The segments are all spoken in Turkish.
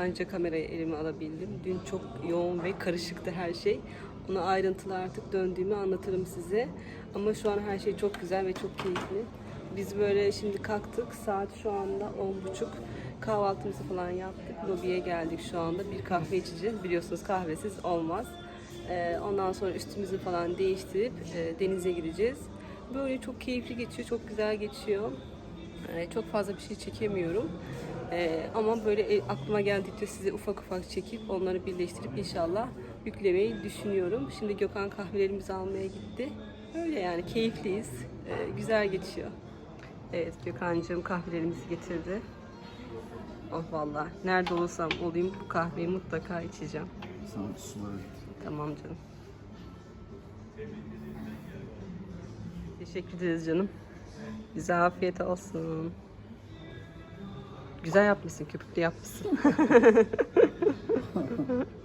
Ancak kamerayı elime alabildim. Dün çok yoğun ve karışıktı her şey. Onu ayrıntılı artık döndüğümü anlatırım size. Ama şu an her şey çok güzel ve çok keyifli. Biz böyle şimdi kalktık. Saat şu anda 10.30. Kahvaltımızı falan yaptık. Lobiye geldik şu anda. Bir kahve içeceğiz. Biliyorsunuz kahvesiz olmaz. Ee, ondan sonra üstümüzü falan değiştirip e, denize gideceğiz. Böyle çok keyifli geçiyor, çok güzel geçiyor. Ee, çok fazla bir şey çekemiyorum. Ee, ama böyle e, aklıma geldikçe size ufak ufak çekip onları birleştirip inşallah yüklemeyi düşünüyorum. Şimdi Gökhan kahvelerimizi almaya gitti. Öyle yani keyifliyiz. Ee, güzel geçiyor. Evet Gökhan'cığım kahvelerimizi getirdi. Oh valla nerede olursam olayım bu kahveyi mutlaka içeceğim. Sana suları Tamam canım. Teşekkür ederiz canım. Bize afiyet olsun. Güzel yapmışsın, köpüklü yapmışsın.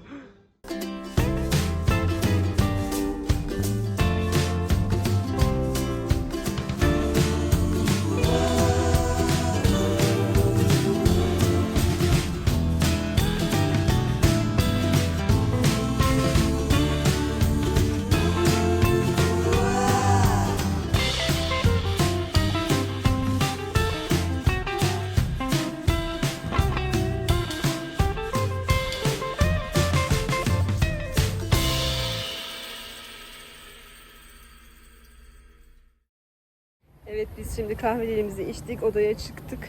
biz şimdi kahvelerimizi içtik, odaya çıktık.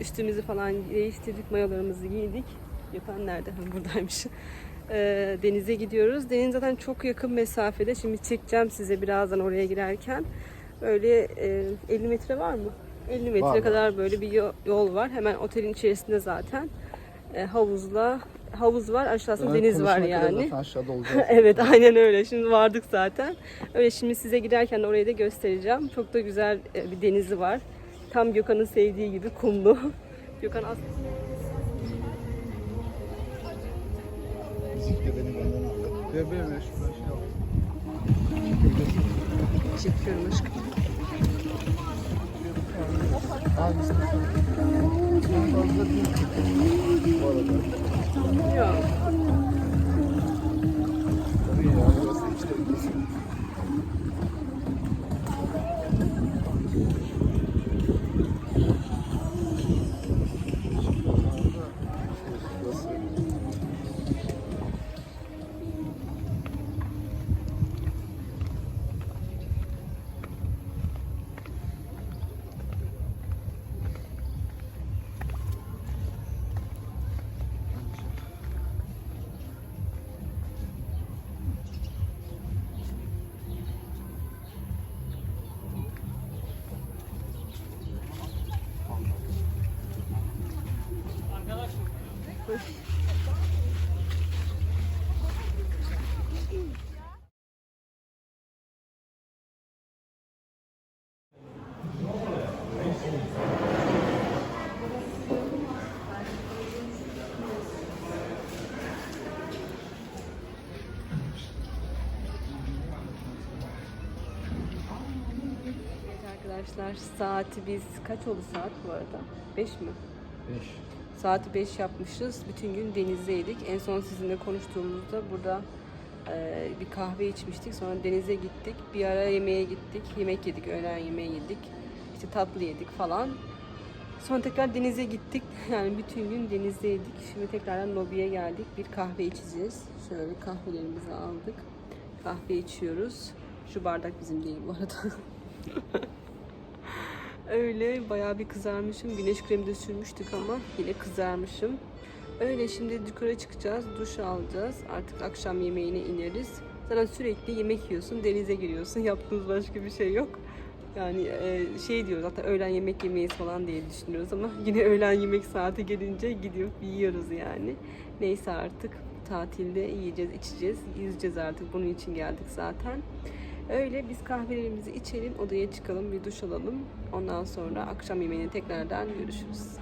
Üstümüzü falan değiştirdik, mayolarımızı giydik. Gökhan nerede? Ha, buradaymış. Ee, denize gidiyoruz. Deniz zaten çok yakın mesafede. Şimdi çekeceğim size birazdan oraya girerken. Öyle e, 50 metre var mı? 50 metre var. kadar böyle bir yo- yol var. Hemen otelin içerisinde zaten. E, havuzla havuz var, aşağısında deniz var yani. Aşağıda olacak. evet aynen öyle. Şimdi vardık zaten. Öyle şimdi size giderken de orayı da göstereceğim. Çok da güzel e, bir denizi var. Tam Gökhan'ın sevdiği gibi kumlu. Gökhan yap. çekiyorum aşkım. Çok fazla değil. Bu arada. Evet arkadaşlar saati biz kaç oldu saat bu arada? 5 mi? Beş. Saati 5 yapmışız. Bütün gün denizdeydik. En son sizinle konuştuğumuzda burada e, bir kahve içmiştik. Sonra denize gittik. Bir ara yemeğe gittik. Yemek yedik. Öğlen yemeği yedik. İşte tatlı yedik falan. Sonra tekrar denize gittik. Yani bütün gün denizdeydik. Şimdi tekrardan lobiye geldik. Bir kahve içeceğiz. Şöyle kahvelerimizi aldık. Kahve içiyoruz. Şu bardak bizim değil bu arada. Öyle bayağı bir kızarmışım. Güneş kremi de sürmüştük ama yine kızarmışım. Öyle şimdi yukarı çıkacağız, duş alacağız. Artık akşam yemeğine ineriz. Zaten sürekli yemek yiyorsun, denize giriyorsun. Yaptığımız başka bir şey yok. Yani e, şey diyoruz hatta öğlen yemek yemeyiz falan diye düşünüyoruz ama yine öğlen yemek saati gelince gidiyor yiyoruz yani. Neyse artık tatilde yiyeceğiz, içeceğiz, yüzeceğiz artık. Bunun için geldik zaten. Öyle biz kahvelerimizi içelim, odaya çıkalım, bir duş alalım. Ondan sonra akşam yemeğine tekrardan görüşürüz.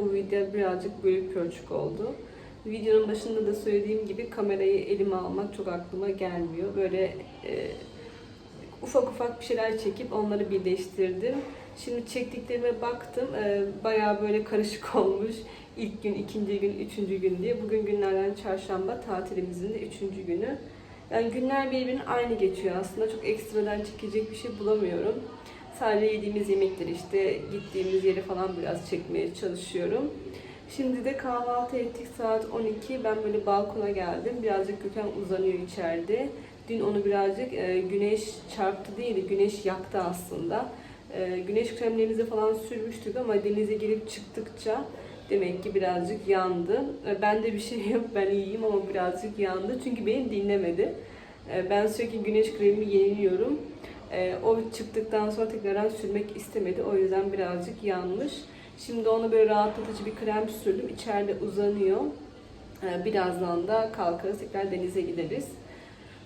Bu video birazcık bölük pörçük oldu. Videonun başında da söylediğim gibi kamerayı elime almak çok aklıma gelmiyor. Böyle e, ufak ufak bir şeyler çekip onları birleştirdim. Şimdi çektiklerime baktım. E, bayağı böyle karışık olmuş. İlk gün, ikinci gün, üçüncü gün diye. Bugün günlerden çarşamba tatilimizin de üçüncü günü. Yani günler birbirinin aynı geçiyor aslında. Çok ekstradan çekecek bir şey bulamıyorum. Sadece yediğimiz yemekleri işte gittiğimiz yeri falan biraz çekmeye çalışıyorum. Şimdi de kahvaltı ettik saat 12. Ben böyle balkona geldim. Birazcık Gökhan uzanıyor içeride. Dün onu birazcık e, güneş çarptı değil de güneş yaktı aslında. E, güneş kremlerimizi falan sürmüştük ama denize girip çıktıkça demek ki birazcık yandı. E, ben de bir şey yok ben iyiyim ama birazcık yandı. Çünkü beni dinlemedi. E, ben sürekli güneş kremi yeniliyorum. Ee, o çıktıktan sonra tekrardan sürmek istemedi. O yüzden birazcık yanmış. Şimdi onu böyle rahatlatıcı bir krem sürdüm. İçeride uzanıyor. Ee, birazdan da kalkarız. Tekrar denize gideriz.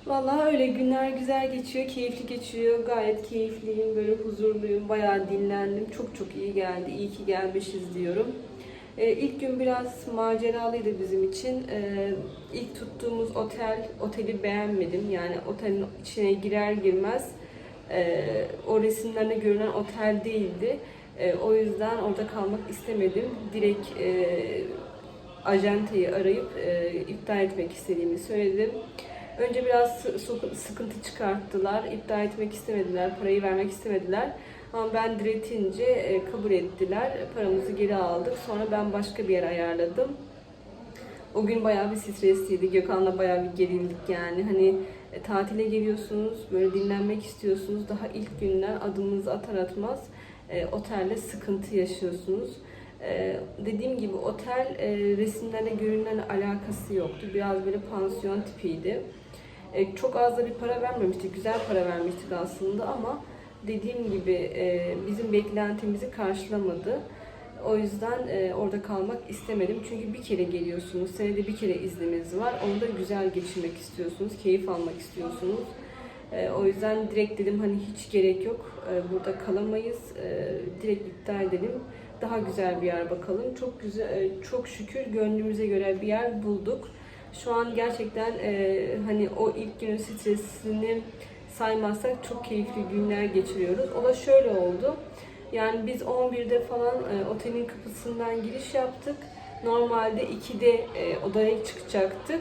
Vallahi öyle günler güzel geçiyor, keyifli geçiyor. Gayet keyifliyim, böyle huzurluyum, bayağı dinlendim. Çok çok iyi geldi, iyi ki gelmişiz diyorum. Ee, ilk gün biraz maceralıydı bizim için. Ee, ilk tuttuğumuz otel, oteli beğenmedim. Yani otelin içine girer girmez e, o resimlerde görünen otel değildi. E, o yüzden orada kalmak istemedim. Direkt e, ajanteyi arayıp e, iptal etmek istediğimi söyledim. Önce biraz sı- sıkıntı çıkarttılar. İptal etmek istemediler, parayı vermek istemediler. Ama ben diretince e, kabul ettiler. Paramızı geri aldık. Sonra ben başka bir yer ayarladım. O gün bayağı bir stresliydi. Gökhan'la bayağı bir gerildik yani. Hani e, tatile geliyorsunuz, böyle dinlenmek istiyorsunuz. Daha ilk günden adımınızı atar atmaz e, otelde sıkıntı yaşıyorsunuz. E, dediğim gibi otel e, resimlerle görünen alakası yoktu. Biraz böyle pansiyon tipiydi. E, çok az da bir para vermemiştik. Güzel para vermiştik aslında ama dediğim gibi e, bizim beklentimizi karşılamadı. O yüzden e, orada kalmak istemedim. Çünkü bir kere geliyorsunuz. Senede bir kere izniniz var. Onu da güzel geçirmek istiyorsunuz. Keyif almak istiyorsunuz. E, o yüzden direkt dedim hani hiç gerek yok. E, burada kalamayız. E, direkt iptal edelim. Daha güzel bir yer bakalım. Çok güzel, e, çok şükür gönlümüze göre bir yer bulduk. Şu an gerçekten e, hani o ilk günün stresini saymazsak çok keyifli günler geçiriyoruz. O da şöyle oldu. Yani biz 11'de falan e, otelin kapısından giriş yaptık. Normalde 2'de e, odaya çıkacaktık.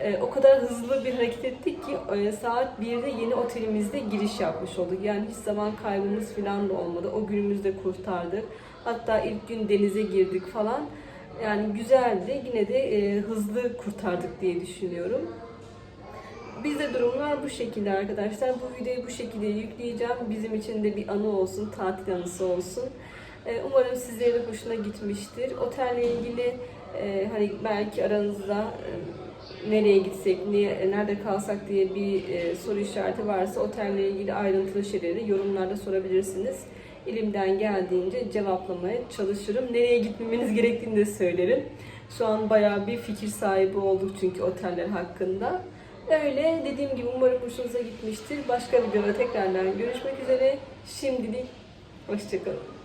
E, o kadar hızlı bir hareket ettik ki e, saat 1'de yeni otelimizde giriş yapmış olduk. Yani hiç zaman kaybımız falan da olmadı. O günümüzü de kurtardık. Hatta ilk gün denize girdik falan. Yani güzeldi. Yine de e, hızlı kurtardık diye düşünüyorum. Bizde durumlar bu şekilde arkadaşlar. Bu videoyu bu şekilde yükleyeceğim. Bizim için de bir anı olsun, tatil anısı olsun. Ee, Umarım sizlere de hoşuna gitmiştir. Otelle ilgili e, hani belki aranızda e, nereye gitsek, niye, nerede kalsak diye bir e, soru işareti varsa otelle ilgili ayrıntılı şeyleri yorumlarda sorabilirsiniz. Elimden geldiğince cevaplamaya çalışırım. Nereye gitmemeniz gerektiğini de söylerim. Şu an bayağı bir fikir sahibi olduk çünkü oteller hakkında. Öyle dediğim gibi umarım hoşunuza gitmiştir. Başka videoda tekrardan görüşmek üzere. Şimdilik hoşçakalın.